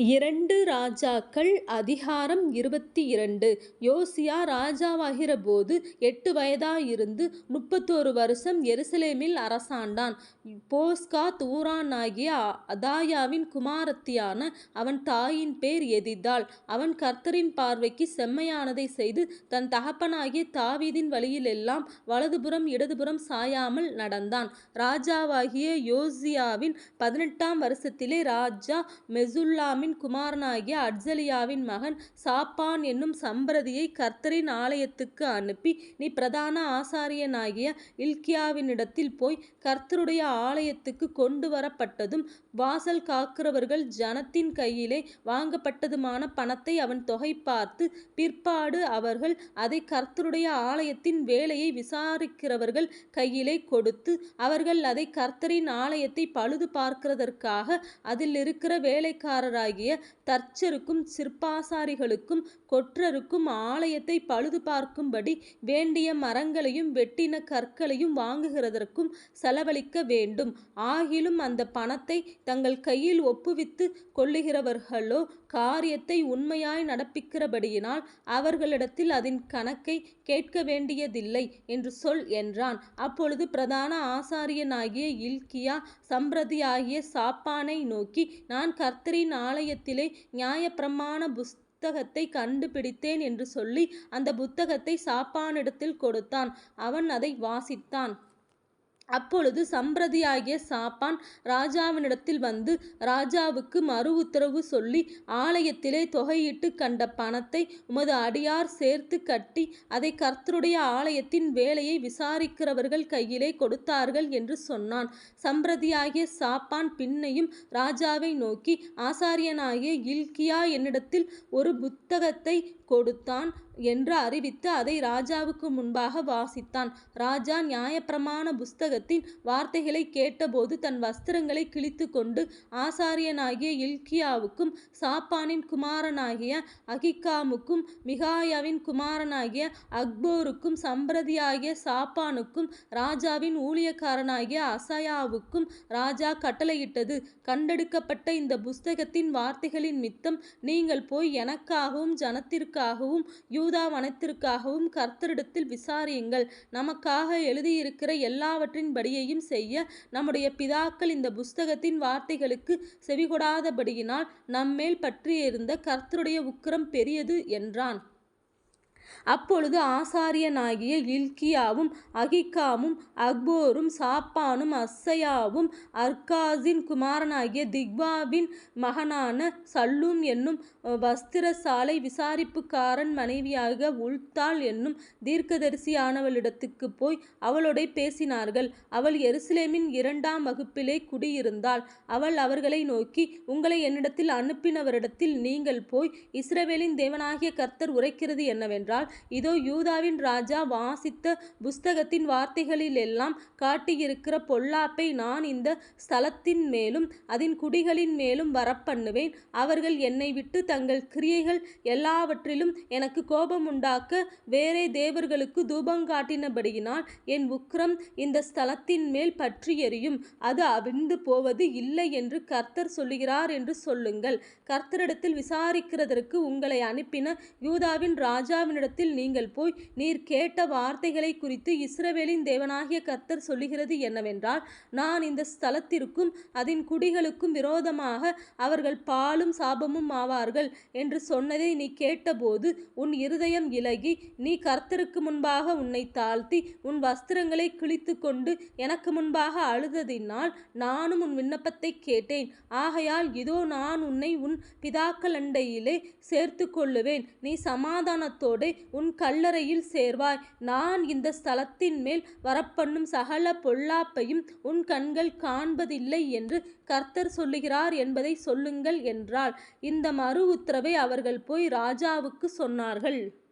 இரண்டு ராஜாக்கள் அதிகாரம் இருபத்தி இரண்டு யோசியா ராஜாவாகிறபோது எட்டு வயதாயிருந்து முப்பத்தொரு வருஷம் எருசலேமில் அரசாண்டான். போஸ்காத் தூரானாகிய அதாயாவின் குமாரத்தியான அவன் தாயின் பேர் எதிதாள். அவன் கர்த்தரின் பார்வைக்கு செம்மையானதை செய்து தன் தகப்பனாகிய தாவீதின் வழியிலெல்லாம் வலதுபுறம் இடதுபுறம் சாயாமல் நடந்தான். ராஜாவாகிய யோசியாவின் பதினெட்டாம் வருஷத்திலே ராஜா மெசுல்லாமின் குமாரனாகிய அட்சலியாவின் மகன் சாப்பான் என்னும் சம்பிரதியை கர்த்தரின் ஆலயத்துக்கு அனுப்பி நீ பிரதான ஆசாரியனாகிய இல்கியாவினிடத்தில் போய் கர்த்தருடைய ஆலயத்துக்கு கொண்டு வரப்பட்டதும் வாசல் காக்கிறவர்கள் ஜனத்தின் கையிலே வாங்கப்பட்டதுமான பணத்தை அவன் தொகை பார்த்து பிற்பாடு அவர்கள் அதை கர்த்தருடைய ஆலயத்தின் வேலையை விசாரிக்கிறவர்கள் கையிலே கொடுத்து அவர்கள் அதை கர்த்தரின் ஆலயத்தை பழுது பார்க்கிறதற்காக அதிலிருக்கிற ஆகிய தச்சருக்கும் சிற்பாசாரிகளுக்கும் கொற்றருக்கும் ஆலயத்தை பழுது பார்க்கும்படி வேண்டிய மரங்களையும் வெட்டின கற்களையும் வாங்குகிறதற்கும் செலவழிக்க வேண்டும். ஆகிலும் அந்த பணத்தை தங்கள் கையில் ஒப்புவித்து கொள்ளுகிறவர்களோ காரியத்தை உண்மையாய் நடப்பிக்கிறபடியினால் அவர்களிடத்தில் அதன் கணக்கை கேட்க வேண்டியதில்லை என்று சொல் என்றான். அப்பொழுது பிரதான ஆசாரியனாகிய இல்கியா சம்பிரதியாகிய சாப்பானை நோக்கி நான் கர்த்தரின் ஆலயத்திலே நியாயப்பிரமாண புத்தகத்தைக் கண்டுபிடித்தேன் என்று சொல்லி அந்தப் புத்தகத்தை சாப்பானிடத்தில் கொடுத்தான். அவன் அதை வாசித்தான். அப்பொழுது சம்பிரதியாகிய சாப்பான் ராஜாவினிடத்தில் வந்து ராஜாவுக்கு மறு உத்தரவு சொல்லி ஆலயத்திலே தொகையிட்டு கண்ட பணத்தை உமது அடியார் சேர்த்து கட்டி அதை கர்த்தருடைய ஆலயத்தின் வேலையை விசாரிக்கிறவர்கள் கையிலே கொடுத்தார்கள் என்று சொன்னான். சம்பிரதியாகிய சாப்பான் பின்னையும் ராஜாவை நோக்கி ஆசாரியனாகிய இல்கியா என்னிடத்தில் ஒரு புத்தகத்தை கொடுத்தான் என்று அறிவித்து அதை ராஜாவுக்கு முன்பாக வாசித்தான். ராஜா நியாயப்பிரமாண புத்தகத்தின் வார்த்தைகளை கேட்டபோது தன் வஸ்திரங்களை கிழித்து கொண்டு ஆசாரியனாகிய இல்கியாவுக்கும் சாப்பானின் குமாரனாகிய அகிகாமுக்கும் மிகாயாவின் குமாரனாகிய அக்போருக்கும் சம்பிரதியாகிய சாப்பானுக்கும் ராஜாவின் ஊழியக்காரனாகிய அசயாவுக்கும் ராஜா கட்டளையிட்டது கண்டெடுக்கப்பட்ட இந்த புஸ்தகத்தின் வார்த்தைகளின் மித்தம் நீங்கள் போய் எனக்காகவும் ஜனத்திற்காகவும் யூதா வனத்திற்காகவும் கர்த்தரிடத்தில் விசாரியுங்கள். நமக்காக எழுதியிருக்கிற எல்லாவற்றின் வார்த்தைகளின்படியையும் செய்ய நம்முடைய பிதாக்கள் இந்த புஸ்தகத்தின் வார்த்தைகளுக்கு செவிகொடாதபடியினால் நம்மேல் பற்றியிருந்த கர்த்தருடைய உக்கிரம் பெரியது என்றான். அப்பொழுது ஆசாரியனாகிய இல்கியாவும் அகிக்காமும் அக்போரும் சாப்பானும் அஸ்ஸையாவும் அர்காசின் குமாரனாகிய திக்வாவின் மகனான சல்லூம் என்னும் வஸ்திரசாலை விசாரிப்புக்காரன் மனைவியாக உல்தாள் என்னும் தீர்க்கதரிசியானவளிடத்துக்குப் போய் அவளோடே பேசினார்கள். அவள் எருசலேமின் இரண்டாம் வகுப்பிலே குடியிருந்தாள். அவள் அவர்களை நோக்கி உங்களை என்னிடத்தில் அனுப்பினவரிடத்தில் நீங்கள் போய் இஸ்ரவேலின் தேவனாகிய கர்த்தர் உரைக்கிறது என்னவென்றால் இதோ யூதாவின் ராஜா வாசித்த புஸ்தகத்தின் வார்த்தைகளிலெல்லாம் காட்டியிருக்கிற பொல்லாப்பை நான் இந்த ஸ்தலத்தின் மேலும் அதன் குடிகளின் மேலும் வரப்பண்ணுவேன். அவர்கள் என்னை விட்டு தங்கள் கிரியைகள் எல்லாவற்றிலும் எனக்கு கோபம் உண்டாக்க வேறே தேவர்களுக்குத் தூபங்காட்டினபடியினால் என் உக்ரம் இந்த ஸ்தலத்தின் மேல் பற்றி எரியும் அது அவிழ்ந்து போவது இல்லை என்று கர்த்தர் சொல்லுகிறார் என்று சொல்லுங்கள். கர்த்தரிடத்தில் விசாரிக்கிறதற்கு உங்களை அனுப்பின யூதாவின் ராஜாவினிடத்தில் நீங்கள் போய் நீர் கேட்ட வார்த்தைகளைக் குறித்து இஸ்ரவேலின் தேவனாகிய கர்த்தர் சொல்லுகிறது என்னவென்றால் நான் இந்த ஸ்தலத்திற்கும் அதன் குடிகளுக்கும் விரோதமாக அவர்கள் பாலும் சாபமும் ஆவார்கள் என்று சொன்னதை நீ கேட்டபோது உன் இருதயம் இளகி நீ கர்த்தருக்கு முன்பாக உன்னை தாழ்த்தி உன் வஸ்திரங்களை கிழித்து கொண்டு எனக்கு முன்பாக அழுததினால் நானும் உன் விண்ணப்பத்தைக் கேட்டேன். ஆகையால் இதோ நான் உன்னை உன் பிதாக்களண்டையிலே சேர்த்துக்கொள்ளுவேன் நீ சமாதானத்தோடு உன் கல்லறையில் சேர்வாய். நான் இந்த ஸ்தலத்தின் மேல் வரப்பண்ணும் சகல பொல்லாப்பையும் உன் கண்கள் காண்பதில்லை என்று கர்த்தர் சொல்லுகிறார் என்பதை சொல்லுங்கள் என்றாள். இந்த மறு உத்தரவை அவர்கள் போய் ராஜாவுக்குச் சொன்னார்கள்.